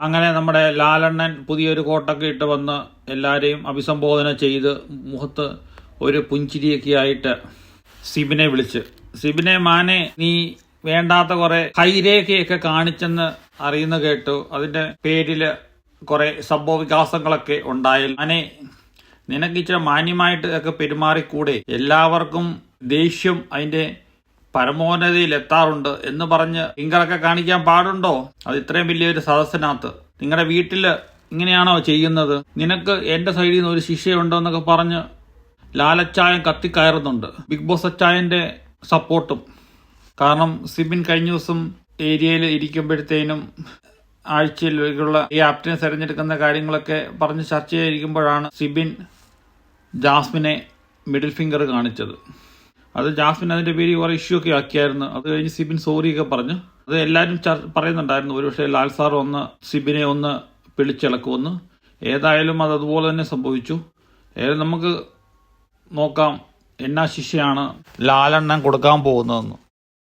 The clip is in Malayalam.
അങ്ങനെ നമ്മുടെ ലാലണ്ണൻ പുതിയൊരു കോട്ടൊക്കെ ഇട്ട് വന്ന് എല്ലാവരെയും അഭിസംബോധന ചെയ്ത് മുഖത്ത് ഒരു പുഞ്ചിരിയൊക്കെ ആയിട്ട് സിബിനെ വിളിച്ച്. സിബിനെ മാനെ നീ വേണ്ടാത്ത കുറെ കൈരേഖയൊക്കെ കാണിച്ചെന്ന് അറിയുന്ന കേട്ടു. അതിന്റെ പേരിൽ കുറെ സംഭവവികാസങ്ങളൊക്കെ ഉണ്ടായി. മാനെ നിനക്ക് ഇച്ചിരി മാന്യമായിട്ട് ഒക്കെ പെരുമാറിക്കൂടെ? എല്ലാവർക്കും ദേഷ്യം അതിന്റെ പരമോന്നതയിൽ എത്താറുണ്ട് എന്ന് പറഞ്ഞ് ഫിംഗറൊക്കെ കാണിക്കാൻ പാടുണ്ടോ? അത് ഇത്രയും വലിയൊരു സദസ്സിനകത്ത്. നിങ്ങളുടെ വീട്ടിൽ ഇങ്ങനെയാണോ ചെയ്യുന്നത്? നിനക്ക് എന്റെ സൈഡിൽ നിന്ന് ഒരു ശിക്ഷയുണ്ടോ എന്നൊക്കെ പറഞ്ഞ് ലാലച്ചായം കത്തിക്കയറുന്നുണ്ട്. ബിഗ് ബോസ് അച്ചായന്റെ സപ്പോർട്ടും. കാരണം സിബിൻ കഴിഞ്ഞ ദിവസം ഏരിയയിൽ ഇരിക്കുമ്പോഴത്തേനും ആഴ്ചയിലുള്ള ഈ ആപ്റ്റിനെ തിരഞ്ഞെടുക്കുന്ന കാര്യങ്ങളൊക്കെ പറഞ്ഞ് ചർച്ച ചെയ്തിരിക്കുമ്പോഴാണ് സിബിൻ ജാസ്മിനെ മിഡിൽ ഫിംഗർ കാണിച്ചത്. അത് ജാസ്മിൻ അതിന്റെ പേര് കുറെ ഇഷ്യൂ ഒക്കെ ആക്കിയായിരുന്നു. അത് കഴിഞ്ഞ് സിബിൻ സോറി ഒക്കെ പറഞ്ഞു. അത് എല്ലാവരും പറയുന്നുണ്ടായിരുന്നു. ഒരുപക്ഷെ ലാൽ സാർ ഒന്ന് സിബിനെ ഒന്ന് പിളിച്ചിളക്കുമെന്ന് ഏതായാലും അത് അതുപോലെ തന്നെ സംഭവിച്ചു. ഏതായാലും നമുക്ക് നോക്കാം എന്നാ ശിക്ഷയാണ് ലാലെണ്ണൻ കൊടുക്കാൻ പോകുന്നതെന്ന്.